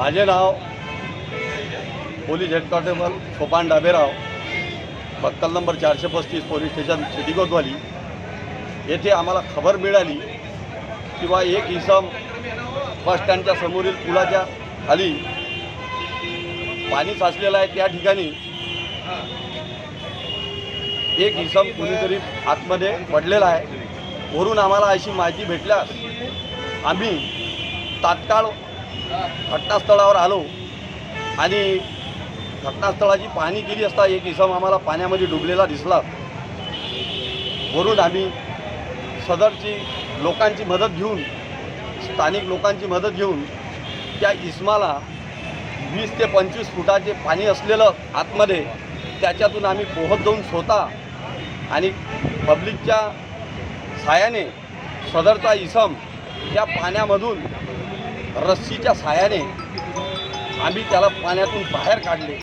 माझे नाव police headquarter Sopan Daberao बक्कल नंबर चारशे पस्तीस पोलीस स्टेशन सिदीकोतवाली येथे आम्हाला खबर मिळाली किंवा एक इसम बस स्टँडच्या समोरील पुलाच्या खाली पाणी साचलेलं आहे त्या ठिकाणी. एक इसम कुणीतरी आतमध्ये पडलेला आहे. वरून आम्हाला अशी माहिती भेटल्यास आम्ही तात्काळ घटनास्थळावर आलो. आणि घटनास्थळाची पाहणी केली असता एक इसम आम्हाला पाण्यामध्ये डुबलेला दिसला. वरून आम्ही सदरची लोकांची मदत घेऊन स्थानिक लोकांची मदत घेऊन त्या इसमाला वीस ते पंचवीस फुटाचे पाणी असलेलं आतमध्ये त्याच्यातून आम्ही पोहत जाऊन स्वतः आणि पब्लिकच्या साहाय्याने सदरचा इसम त्या पाण्यामधून रस्सीच्या साह्याने आम्ही त्याला पाण्यातून बाहेर काढले.